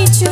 কিছু